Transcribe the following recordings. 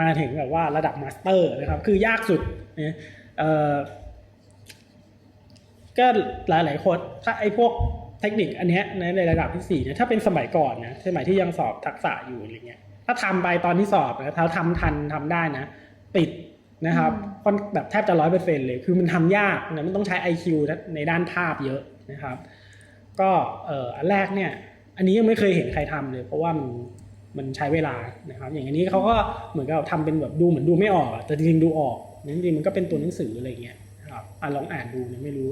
มาถึงแบบว่าระดับมาสเตอร์นะครับ คือยากสุดนะเอ่อก็หลายหลายๆคนถ้าไอ้พวกเทคนิคอันเนี้ยในในระดับที่สี่เนี่ยถ้าเป็นสมัยก่อนนะสมัยที่ยังสอบทักษะอยู่อะไรเงี้ยถ้าทำไปตอนที่สอบนะถ้าทำทันทำได้นะ ติดนะครับอืมค่อนแบบแทบจะร้อยเปอร์เซ็นเลย คือมันทำยากนะมันต้องใช้ IQ นะในด้านภาพเยอะนะครับ ก็เอ่ออันแรกเนี่ย อันนี้ยังไม่เคยเห็นใครทำเลย เพราะว่ามัน มันใช้เวลานะครับ อย่างอันนี้เขาก็เหมือนกับทำเป็นแบบดูเหมือนดูไม่ออกอะแต่จริงๆดูออกจริงๆมันก็เป็นตัวหนังสืออะไรเงี้ยนะครับอะลองอ่านดูนะไม่รู้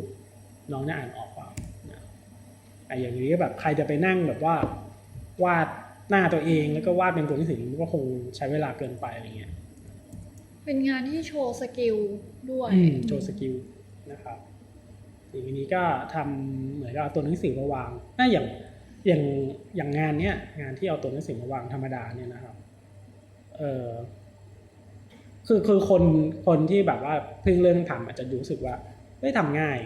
น้องจะอ่านออกเปล่านะอะอย่างนี้แบบใครจะไปนั่งแบบว่าวาดหน้าตัวเองแล้วก็วาดเป็นตัวหนังสือมันก็คงใช้เวลาเกินไปอะไรเงี้ยเป็นงานที่โชว์สกิลด้วยอืมโชว์สกิลนะครับทีนี้ก็ทำเหมือนกับเอาตัวหนังสือมาวางน่าอย่าง อย่างอย่างงานเนี้ยงานที่เอาตัวหนังสือมาวางธรรมดาเนี่ยนะครับเออคือคือคนคนที่แบบว่าเพิ่งเริ่มทำอาจจะรู้สึกว่าเฮ้ยทำง่าย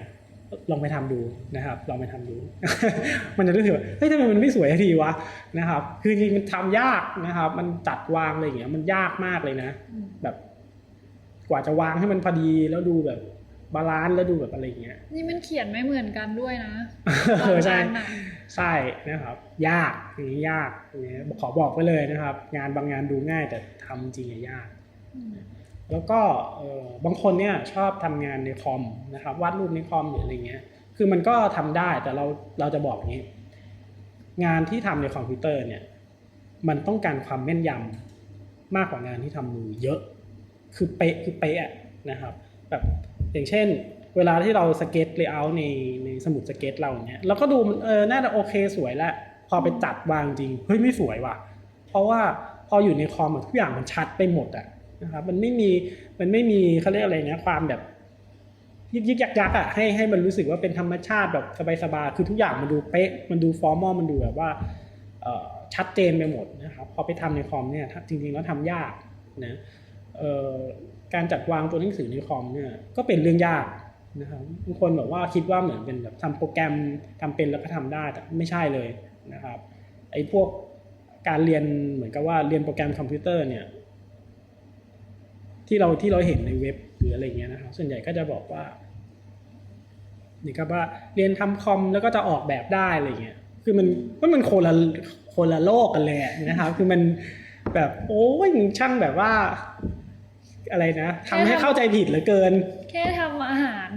ลองไปทำดูนะครับ ลองไปทำดู มันจะรู้สึกว่าเฮ้ยทำไมมันไม่สวยสักทีวะนะครับ คือจริงๆมันทำยากนะครับ มันจัดวางอะไรอย่างเงี้ยมันยากมากเลยนะอืมแบบ กว่าจะวางให้มันพอดีแล้วดูแบบ บาลานซ์แล้วดูแบบอะไรอย่างเงี้ยนี่มันเขียนไม่เหมือนกันด้วยนะเออใช่บางงานน่ะใช่นะครับ ยากอย่างนี้ยากอย่างเงี้ยขอบอกไปเลยนะครับ งานบางงานดูง่ายแต่ทำจริงอะยากอืมแล้วก็เออบางคนเนี่ยชอบทำงานในคอมนะครับวาดรูปในคอมหรืออะไรเงี้ย คือมันก็ทำได้แต่เราเราจะบอกอย่างนี้ งานที่ทำในคอมพิวเตอร์เนี่ย มันต้องการความแม่นยำมากกว่างานที่ทำมือเยอะ คือเป๊ะคือเป๊ะอะนะครับ แบบ อย่างเช่น เวลาที่เราสเก็ตเลเยอร์ในในสมุดสเก็ตเราเงี้ยเราก็ดูมันเออน่าจะโอเคสวยแล้วพอไปจัดวางจริงเฮ้ยไม่สวยว่ะ เพราะว่าพออยู่ในคอมทุกอย่างมันชัดไปหมดอะนะครับมันไม่มีมันไม่มีเขาเรียกอะไรนะความแบบยิกยิกยักยักอะให้ให้มันรู้สึกว่าเป็นธรรมชาติแบบสบายๆคือทุกอย่างมันดูเป๊ะมันดูฟอร์มอลมันดูแบบว่าชัดเจนไปหมดนะครับพอไปทำในคอมเนี่ยจริงๆแล้วทำยากนะเอ่อ การจัดวางตัวหนังสือในคอมเนี่ยก็เป็นเรื่องยากนะครับบางคนแบบว่าคิดว่าเหมือนเป็นแบบทำโปรแกรมทำเป็นแล้วก็ทำได้แต่ไม่ใช่เลยนะครับไอ้พวกการเรียนเหมือนกับว่าเรียนโปรแกรมคอมพิวเตอร์เนี่ย ที่เราที่เราเห็นในเว็บหรืออะไรเงี้ยนะครับส่วนใหญ่ก็จะบอกว่านี่ครับว่าเรียนทำคอมแล้วก็จะออกแบบได้อะไรเงี้ยคือมันมันมันคนละคนละโลกกันเลยนะครับ คือมันแบบโอ้ยช่างแบบว่า อะไรนะทำให้เข้าใจผิดเหลือเกิน แค่ทำอาหาร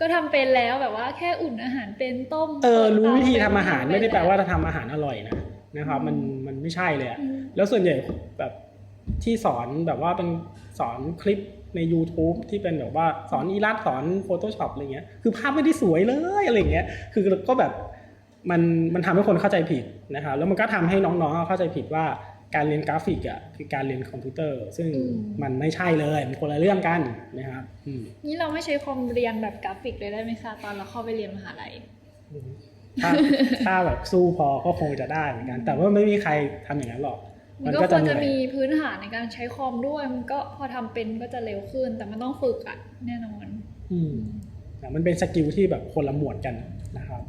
ก็ทำเป็นแล้วแบบว่าแค่อุ่นอาหารเป็นต้มเออรู้ปิวิธีเตทำอาหารไม่ได้แปลว่าเนจะทำอาหารอร่อยนะนะครับ มันมันไม่ใช่เลยอะอืมแล้วส่วนใหญ่แบบที่สอนแบบว่าเป็นสอนคลิปใน YouTube ที่เป็นแบบว่าสอนอีลัสสอน Photoshop อะไรเงี้ยคือภาพไม่ได้สวยเลยอะไรเงี้ยคือก็แบบมันมันทำให้คนเข้าใจผิดนะครับแล้วมันก็ทำให้น้องๆเข้าใจผิดว่า การเรียนกราฟิกอะคือการเรียนคอมพิวเตอร์ ซึ่งอืมมันไม่ใช่เลยมันคนละเรื่องกันนะครับอืมนี่เราไม่ใช้คอมเรียนแบบกราฟิกเลยได้ไหมคะตอนเราเข้าไปเรียนมหาลัยถ้าถ้าแบบสู้พอก็คงจะได้เหมือนกัน แต่ว่าไม่มีใครทำอย่างนั้นหรอกมันก็ควรเหจะนื่อยมีพื้นฐานในการใช้คอมด้วย มันก็พอทำเป็นก็จะเร็วขึ้น แต่มันต้องฝึกอะแน่นอน อืมแต่มันเป็นสกิลที่แบบคนละหมวดกันนะครับ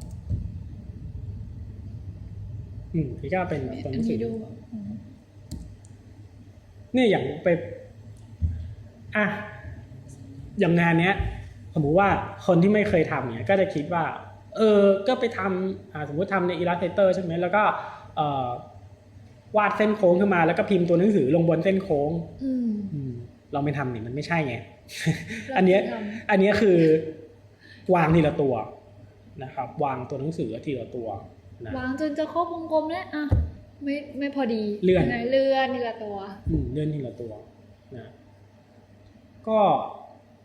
อืมนี่ก็เป็นแบบตัวหอันันงสืนี้อดูอืม นี่อย่างไปอะอย่างงานเนี้ย สมมติว่าคนที่ไม่เคยทำเนี่ยก็จะคิดว่า เออ ก็ไปทำอ่าสมมติทำใน Illustrator ใช่ไหมแล้วก็เอ่อวาดเส้นโค้งขึ้นมาแล้วก็พิมพ์ตัวหนังสือลงบนเส้นโค้งอืมอืมลองไปทำนี่มันไม่ใช่ไงเราอันเนี้ยไม่ทำอันเนี้ยคือวางทีละตัวนะครับ วางตัวหนังสือทีละตัวนะวางจนจะครบวงกลมแล้วอะ ไม่ไม่พอดีเลื่อน ยังไงเลื่อนทีละตัว อืมเลื่อนทีละตัวนะก็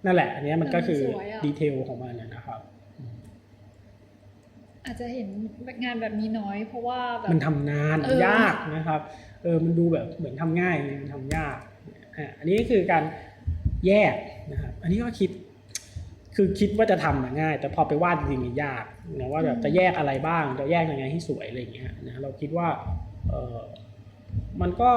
นั่นแหละ อันเนี้ยมันก็คือแต่มันสวยอะ ดีเทลของมันนะนะครับอืมอาจจะเห็นงานแบบนี้น้อยเพราะว่าแบบ มันทำนานเออ ยากนะครับ เออ มันดูแบบเหมือนทำง่ายเลยมันทำยากอะอันนี้ก็คือการแยกนะครับ อันนี้ก็คิด คือคิดว่าจะทำอะง่าย แต่พอไปวาดจริงๆมันยากนะว่าแบบจะแยกอะไรบ้าง จะแยกยังไงให้สวยอะไรอย่างเงี้ยนะ เราคิดว่าเออมันก็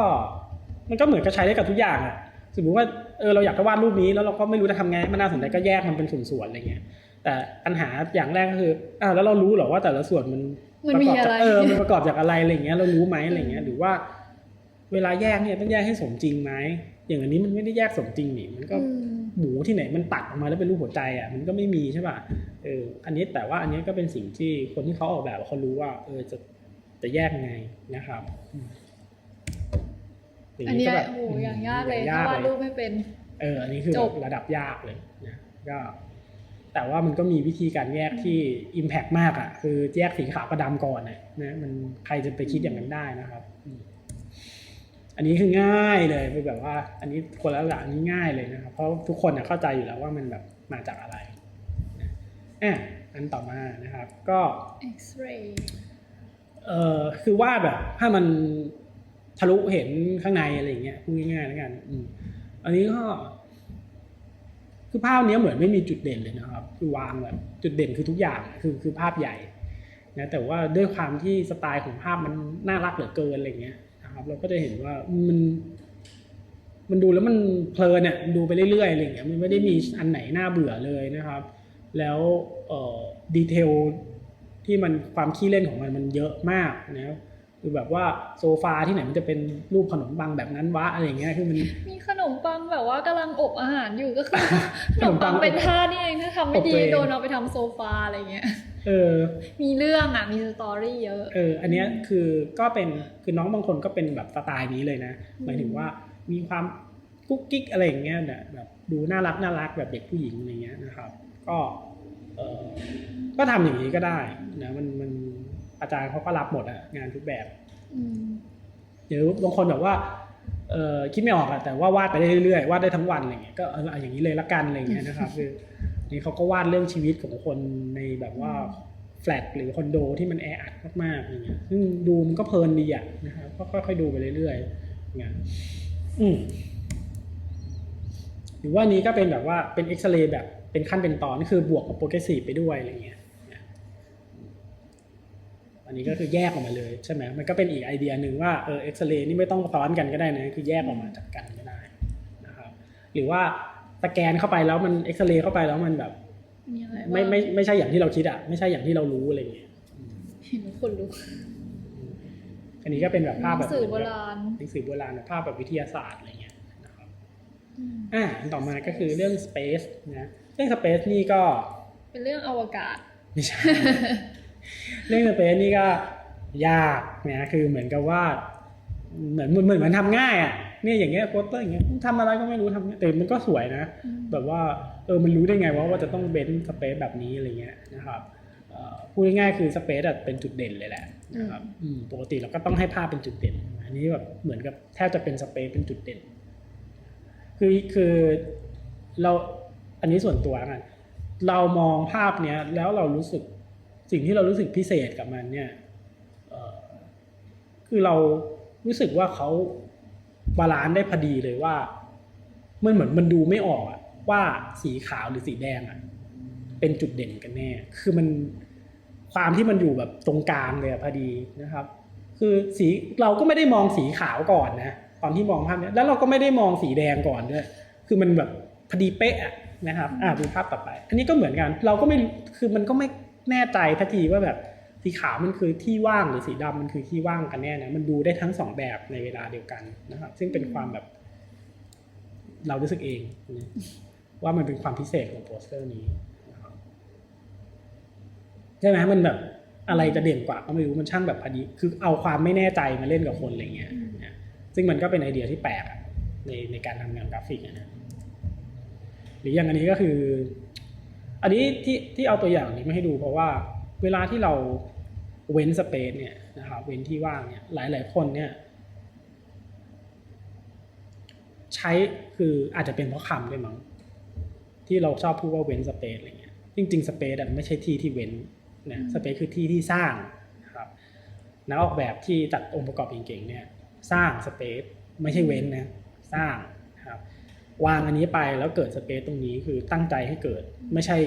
มันก็เหมือนกับใช้ได้กับทุกอย่างอะสมมติว่าเออเราอยากจะวาดรูปนี้แล้วเราก็ไม่รู้จะทำไงให้มันน่าสนใจก็แยกมันเป็นส่วนๆอะไรเงี้ย แต่ปัญหาอย่างแรกก็คืออ้าวแล้วเรารู้เหรอว่าแต่ละส่วนมันมันมีประกอบอะไรจากเออมันประกอบจากอะไรอะไรเงี้ยเรารู้ไหมอะไรเงี้ยหรือว่า เวลาแยกเนี่ยต้องแยกให้สมจริงไหมอย่างอันนี้มันไม่ได้แยกสมจริงนี่มันก็ อืม หมูที่ไหนมันตัดออกมาแล้วเป็นรูปหัวใจอะมันก็ไม่มีใช่ป่ะเอออันนี้แต่ว่าอันนี้ก็เป็นสิ่งที่คนที่เขาออกแบบเขารู้ว่าเออจะ จะแยกยังไงนะครับอืมย่างอันเนี้ยก็แบบโอ้โหอย่างยากเลยอถ้าย่งวาดเลรูยปไม่เป็น เออ อันนี้คือจแบบบระดับยากเลยนะก็แต่ว่ามันก็มีวิธีการแยกที่ Impact มากอะ คือแยกสีขาวกับดำก่อนน่ะนะมันใครจะไปคิดอย่างนั้นได้นะครับอืมอันนี้คือง่ายเลยคือแบบว่า อันนี้คนละหลังนี้ง่ายเลยนะครับ เพราะทุกคนน่ะเข้าใจอยู่แล้วว่ามันแบบมาจากอะไรนะอะอันต่อมานะครับ ก็ X-ray เออคือวาดแบบถ้มันทะลุเห็นข้างในอะไรอย่างเงี้ยพูดง่ายๆแล้วกันอืมอันนี้ก็คือภาพนี้เหมือนไม่มีจุดเด่นเลยนะครับ คือวางแบบจุดเด่นคือทุกอย่างคือคือภาพใหญ่นะแต่ว่าด้วยความที่สไตล์ของภาพมันน่ารักเหลือเกินอะไรเงี้ยนะครับ เราก็จะเห็นว่ามัน มันดูแล้วมันเพลินเนี่ยดูไปเรื่อยๆอะไรเงี้ยมันไม่ได้มีอันไหนน่าเบื่อเลยนะครับ แล้วเอ่อดีเทล ที่มันความขี้เล่นของมันมันเยอะมากนะคือแบบว่าโซฟาที่ไหนมันจะเป็นรูปขนมปังแบบนั้นวะอะไรอย่างเงี้ยคือมันมีขนมปังแบบว่ากำลังอบอาหารอยู่ก็คือขขนนมมปัปังงเป็นท่านี่เองถ้าทำไม่ดีอบตัวเองโดนเอาไปทำโซฟาอะไรเงี้ยเออ มีเรื่องอะมีสตอรี่เยอะเอออันเนี้ยคือก็เป็นคือน้องบางคนก็เป็นแบบสไตล์นี้เลยนะอืมหมายถึงว่ามีความกุ๊กกิ๊กอะไรอย่างเงี้ยแบบแบบดูน่ารักน่ารักแบบเด็กผู้หญิงอะไรเงี้ยนะครับ ก็เออ ก็ทำอย่างนี้ก็ได้นะมันมันอาจารย์เขาก็รับหมดอะงานทุกแบบอืมหรือบางคนแบบว่าเออคิดไม่ออกอะแต่ว่าวาดไปได้เรื่อยๆวาดได้ทั้งวันอะไรเงี้ยก็เออเอาอย่างนี้เลยละกันอะไรเงี้ยนะครับคือนี่เขาก็วาดเรื่องชีวิตของคนในแบบว่าแฟลตหรือคอนโดที่มันแออัดมากๆอะไรเงี้ยซึ่งดูมันก็เพลินดีอะนะครับก็ค่อยๆดูไปเรื่อยๆอย่างเงี้ยอืมหรือว่านี้ก็เป็นแบบว่าเป็นเอ็กซเรย์แบบ เป็นขั้นเป็นตอนนี่คือบวกกับโปรเกรสซีฟไปด้วยอะไรเงี้ยอันนี้ก็คือแยกออกมาเลยใช่ไหมมันก็เป็นอีกไอเดียหนึ่งว่าเออเอ็กซเรย์นี่ไม่ต้องซ้อนกันก็ได้นะคือแยกออกมาจากกันก็ได้นะครับหรือว่าสแกนเข้าไปแล้วมันเอ็กซเรย์เข้าไปแล้วมันแบบมีอะไรบ้างไม่ไม่ไม่ใช่อย่างที่เราคิดอะไม่ใช่อย่างที่เรารู้อะไรอย่างเงี้ยอืมเห็นคนลุกอันนี้ก็เป็นแบบหภาพนัแบบงสือโบราณหนังสือโบราณแบบภาพแบบวิทยาศาสตร์อะไรเงี้ยนะครับอืมอ่าอันต่อมาก็คือเรื่อง space นะ เรื่อง space นี่ก็ เป็นเรื่องอวกาศไม่ใช่ เรื่องสเปซนี่ก็ยากนะคือเหมือนกับว่า เหมือนเหมือนเหมือนมันทำง่ายอะเนี่ยอย่างเงี้ยโปสเตอร์อย่างเงี้ยทำอะไรก็ไม่รู้ทำแต่มันก็สวยนะอืมแบบว่าเออมันรู้ได้ไงว่าว่าจะต้องเบนสเปซแบบนี้อะไรเงี้ยนะครับเอ่อพูดง่ายๆคือสเปซเป็นจุดเด่นเลยแหละนะครับอืมปกติเราก็ต้องให้ภาพเป็นจุดเด่น อันนี้แบบเหมือนกับแทบจะเป็นสเปซเป็นจุดเด่น คือคือเราอั นนี้ส่วนตัวกันเรามองภาพเนี้ยแล้วเรารู้สึกสิ่งที่เรารู้สึกพิเศษกับมันเนี่ยคือเรารู้สึกว่าเขาบาลานซ์ได้พอดีเลยว่ามันเหมือนมันดูไม่ออกอะว่าสีขาวหรือสีแดงอะเป็นจุดเด่นกันแน่ คือมันความที่มันอยู่แบบตรงกลางเลยอะพอดีนะครับ คือสีเราก็ไม่ได้มองสีขาวก่อนนะตอนที่มองภาพเนี้ยแล้วเราก็ไม่ได้มองสีแดงก่อนด้วย คือมันแบบพอดีเป๊ะอะ นะครับอ่าดูภาพต่อไป อันนี้ก็เหมือนกัน เราก็ไม่คือมันก็ไม่แน่ใจทันทีว่าแบบสีขาวมันคือที่ว่างหรือสีดำมันคือที่ว่างกันแน่นะมันดูได้ทั้งสองแบบในเวลาเดียวกันนะครับ ซึ่งเป็นความแบบ เรารู้สึกเอง ว่ามันเป็นความพิเศษของโปสเตอร์นี้นใช่ไหมมันแบบอะไรจะเด่นกว่าก็ไม่รู้มันช่างแบบพอดี คือเอาความไม่แน่ใจมาเล่นกับคนอะไรเงี้ยซึ่งมันก็เป็นไอเดียที่แปลกในในการทำงานกราฟิกนะ หรืออย่างอันนี้ก็คือ อันนี้ที่ที่เอาตัวอย่างนี้มาให้ดูเพราะว่าเวลาที่เราเว้นสเปซเนี่ยนะครับเว้นที่ว่างเนี่ยหลายหลาย ๆ คนเนี่ยใช้คืออาจจะเป็นเพราะคำด้วยมั้งที่เราชอบพูดว่าเว้นสเปซอะไรเงี้ยจริงๆสเปซไม่ใช่ที่ที่เว้นนะสเปซคือที่ที่สร้างนะครับนักออกแบบที่จัดองค์ประกอบเก่งๆเนี่ยสร้างสเปซไม่ใช่เว้นนะสร้าง วางอันนี้ไปแล้วเกิดสเปซตรงนี้คือตั้งใจให้เกิดไม่ใช่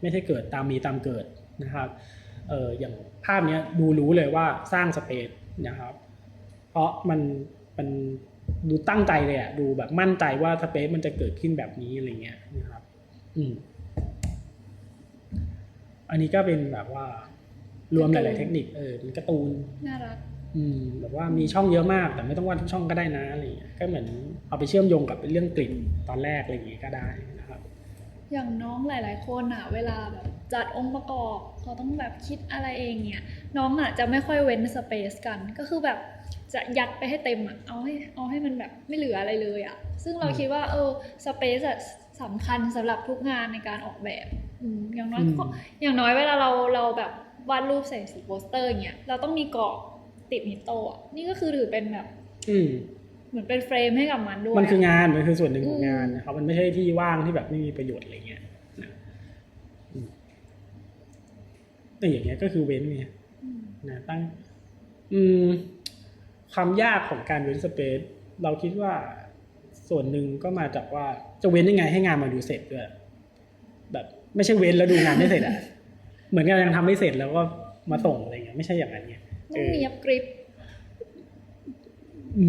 ไม่ใช่เกิดตามมีตามเกิดนะครับเอออย่างภาพนี้ดูรู้เลยว่าสร้างสเปซนะครับ เพราะมันมันดูตั้งใจเลยอะดูแบบมั่นใจว่าสเปซมันจะเกิดขึ้นแบบนี้อะไรเงี้ยนะครับ อืมอันนี้ก็เป็นแบบว่ารวมหลาย ๆ เทคนิคเออเป็นการ์ตูนน่ารัก แบบว่ามีช่องเยอะมาก แต่ไม่ต้องวาดทุกช่องก็ได้นะอะไรอย่างเงี้ยก็เหมือนเอาไปเชื่อมโยงกับเรื่องกลิ่นตอนแรกอะไรอย่างเงี้ยก็ได้นะครับ อย่างน้องหลาย ๆ คนอะเวลาแบบจัดองค์ประกอบเขาต้องแบบคิดอะไรเองเนี่ย น้องอะจะไม่ค่อยเว้นสเปซกัน ก็คือแบบจะยัดไปให้เต็มอะเอาให้เอาให้มันแบบไม่เหลืออะไรเลยอะซึ่งเราอืมคิดว่า เออสเปซอะสำคัญสำหรับทุกงานในการออกแบบอืมอย่างน้อยอืมก็อย่างน้อยเวลาเราเราแบบวาดรูปใส่สีโปสเตอร์อย่างเงี้ยเราต้องมีกรอบ ติดนิโตอะนี่ก็คือถือเป็นแบบอืมเหมือนเป็นเฟรมให้กับมันด้วย มันคืองาน มันคือส่วนหนึ่งของอืมงานนะครับ มันไม่ใช่ที่ว่างที่แบบไม่มีประโยชน์อะไรเงี้ยนะอืมแต่อย่างเงี้ยก็คือเว้นเนี่ยอืมนะตั้ง อืมความยากของการเว้นสเปซเราคิดว่าส่วนหนึ่งก็มาจากว่าจะเว้นยังไงให้งานมาดูเสร็จด้วยแบบไม่ใช่เว้นแล้วดูงานไม่เสร็จอะเหมือนกับยังทำไม่เสร็จแล้วก็มาส่งอะไรเงี้ยไม่ใช่อย่างนั้นไง ต้องเนียบกริบ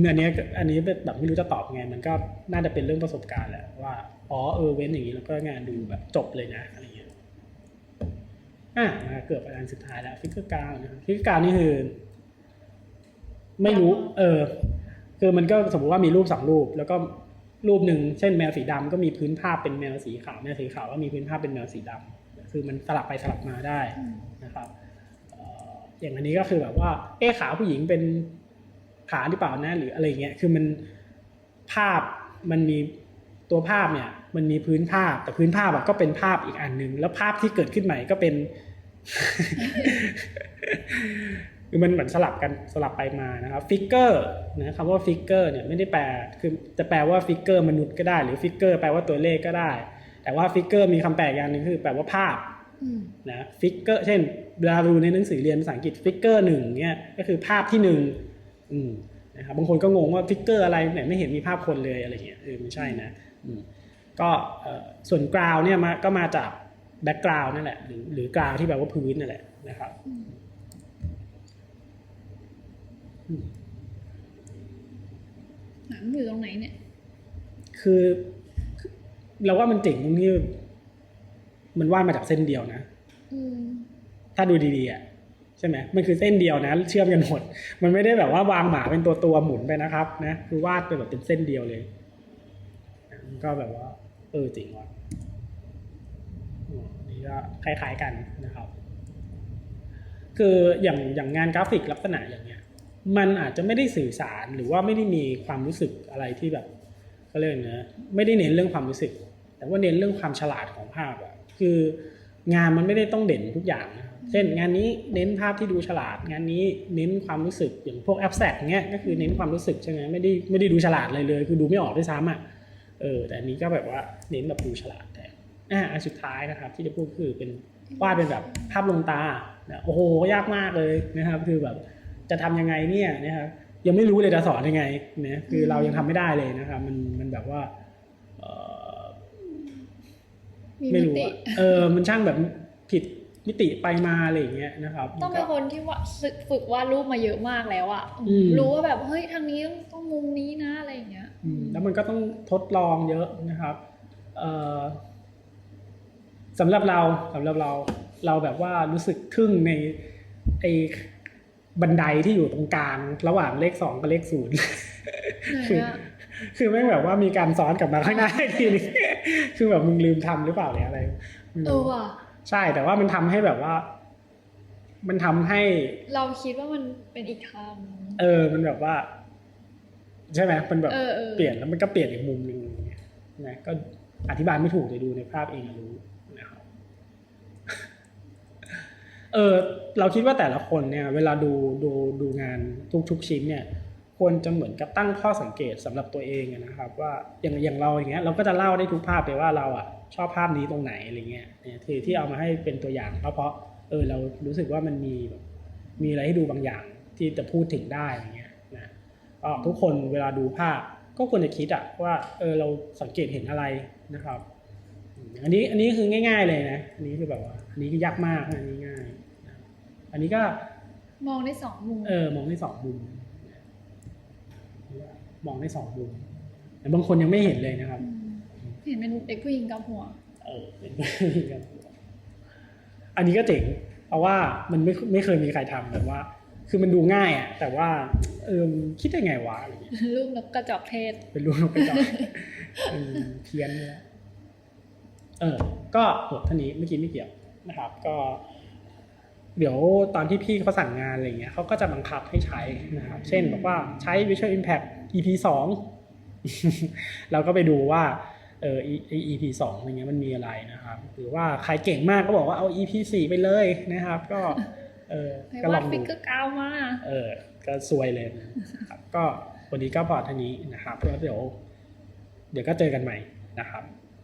อันนี้อันนี้แบบไม่รู้จะตอบไง มันก็น่าจะเป็นเรื่องประสบการณ์แหละว่าอ๋อเออเว้นอย่างนี้แล้วก็งานดูแบบจบเลยนะอะไรเงี้ยอะมาเกือบอันสุดท้ายแล้วฟิกเกอร์กาวนะครับฟิกเกอร์กาวนี่คือไม่รู้ เออ คือมันก็สมมติว่ามีรูปสองรูป แล้วก็รูปหนึ่งเช่นแมวสีดำก็มีพื้นภาพเป็นแมวสีขาวแมวสีขาวก็มีพื้นภาพเป็นแมวสีดำคือมันสลับไปสลับมาได้นะครับ อย่างอันนี้ก็คือแบบว่า เอ๊ขาผู้หญิงเป็นขาหรือเปล่านะ หรืออะไรเงี้ยคือมันภาพมันมีตัวภาพเนี่ย มันมีพื้นภาพ แต่พื้นภาพก็เป็นภาพอีกอันหนึ่งแล้วภาพที่เกิดขึ้นใหม่ก็เป็นคือมันเหมือนสลับกันสลับไปมานะครับฟิกเกอร์นะคำว่าฟิกเกอร์เนี่ยไม่ได้แปลคือจะแปลว่าฟิกเกอร์มนุษย์ก็ได้หรือฟิกเกอร์แปลว่าตัวเลขก็ได้ แต่ว่าฟิกเกอร์มีคำแปลอย่างหนึ่งคือ แปลว่าภาพ นะฟิกเกอร์เช่นเวลาดูในหนังสือเรียนภาษาอังกฤษฟิกเกอร์หนึ่งเนี่ยก็คือภาพที่หนึ่งอืมนะครับบางคนก็งงว่าฟิกเกอร์อะไรเนี่ยไม่เห็นมีภาพคนเลยอะไรเงี้ยเออไม่ใช่นะอืมก็เอ่อส่วนกราวเนี่ยมาก็มาจากแบ็กกราวนั่นแหละหรือหรือกราวที่แปลว่าพื้นนั่นแหละนะครับอืมอืมหนังอยู่ตรงไหนเนี่ย คือเราว่ามันเจ๋งตรงที่ มันวาดมาจากเส้นเดียวนะอืมถ้าดูดีๆอะใช่ไหมมันคือเส้นเดียวนะ เชื่อมกันหมด มันไม่ได้แบบว่าวางหมาเป็นตัวตัวๆหมุนไปนะครับนะคือวาดไปแบบเป็นเส้นเดียวเลยนะมันก็แบบว่าเออจริงว่ะอืมนี่ก็คล้ายๆกันนะครับ คืออย่างอย่างงานกราฟิกลักษณะอย่างเงี้ย มันอาจจะไม่ได้สื่อสารหรือว่าไม่ได้มีความรู้สึกอะไรที่แบบก็เรียกนะไม่ได้เน้นเรื่องความรู้สึก แต่ว่าเน้นเรื่องความฉลาดของภาพอะ คืองานมันไม่ได้ต้องเด่นทุกอย่างนะเช่นงานนี้เน้นภาพที่ดูฉลาด งานนี้เน้นความรู้สึกอย่างพวกแอปแ c t เงี้ยก็คือเน้นความรู้สึกใช่ไหมไม่ได้ไม่ได้ดูฉลาดอะไรเลย คือดูไม่ออกด้วยซ้ำอะเออแต่อันนี้ก็แบบว่าเน้นแบบดูฉลาดแต่อ่าอันสุดท้ายนะครับ ที่จะพูดคือเป็นวาดเป็นแบบภาพลงตานะโอ้โหยากมากเลยนะครับ คือแบบจะทำยังไงเนี่ยนะครับยังไม่รู้เลยจะสอนยังไงเนี่ยคือเรายังทำไม่ได้เลยนะครับ มันมันแบบว่าเออ มีไม่มิรู้ติ อะเออมันช่างแบบผิดมิติไปมาอะไรอย่างเงี้ยนะครับต้องเป็นคนที่ว่าฝึกฝึกวาดรูปมาเยอะมากแล้วอะอืม รู้ว่าแบบเฮ้ยทางนี้ต้องต้องมุมนี้นะอะไรอย่างเงี้ยอืมแล้วมันก็ต้องทดลองเยอะนะครับเอ่อสำหรับเราสำหรับเราเราแบบว่ารู้สึกทึ่งในไอ้บันไดที่อยู่ตรงกลางระหว่างเลขสองกับเลขศูนย์ ไหนอะคือไม่งแบบว่ามีการซ้อนกลับมาข้างหน้าอีกทีนึง คือแบบมึงลืมทำหรือเปล่าหรืออะไรไม่เอรู้อว่ะใช่แต่ว่ามันทำให้แบบว่า มันทำให้ เราคิดว่ามันเป็นอีกทางเออ มันแบบว่า ใช่ไหมมันแบบเออเออเปลี่ยนแล้วมันก็เปลี่ยนอีกมุมหนึ่งนะก็อธิบายไม่ถูกเลยดูในภาพเองอะรู้นะครับเออเราคิดว่าแต่ละคนเนี่ย เวลาดูดูดูงานทุกๆชิ้นเนี่ย ควรจะเหมือนกับตั้งข้อสังเกตสำหรับตัวเองอะนะครับ ว่าอย่างอย่างเราอย่างเงี้ยเราก็จะเล่าได้ทุกภาพเลยว่าเราอะชอบภาพนี้ตรงไหนอะไรเงี้ยเนี่ยที่ที่เอามาให้เป็นตัวอย่างเพราะเพราะเออเรารู้สึกว่ามันมีแบบมีอะไรให้ดูบางอย่างที่จะพูดถึงได้อะไรเงี้ยนะก็ทุกคนเวลาดูภาพก็ควรจะคิดอะว่าเออเราสังเกตเห็นอะไรนะครับอืมอันนี้อันนี้คือง่าย ๆเลยนะอันนี้คือแบบว่าอันนี้ก็ยากมากนะอันนี้ง่ายนะอันนี้ก็มองได้สองมุมเออมองได้สองมุม มองได้สองมุมแต่บางคนยังไม่เห็นเลยนะครับมเห็นเป็นเด็กผู้หญิงกับหัว เออเป็นครับอันนี้ก็เจ๋งเพราะว่ามันไม่ไม่เคยมีใครทำแบบว่า คือมันดูง่ายอะแต่ว่าเออคิดได้ไงวะอะไรเงี้ยรูปนกกระจอกเทศ เป็นรูปนกกระจอกเออเพี้ยนเลยอะเออ ก็หมดเท่านี้เมื่อกี้ไม่เกี่ยวนะครับ ก็ เดี๋ยวตอนที่พี่เขาสั่งงานอะไรเงี้ยเขาก็จะบังคับให้ใช้นะครับ เช่นบอกว่าใช้ Visual Impact EP สองเราก็ไปดูว่าเออ EP สองอะไรเงี้ยมันมีอะไรนะครับ หรือว่าใครเก่งมากก็บอกว่าเอา EP สี่ไปเลยนะครับ ก็เออให้ก็ลวาอดงฟิดูกเกอร์กาวมาเออ ก็ซวยเลยนะครับก็วันนี้ก็พอเท่านี้นะครับแล้วเดี๋ยว เดี๋ยวก็เจอกันใหม่นะครับ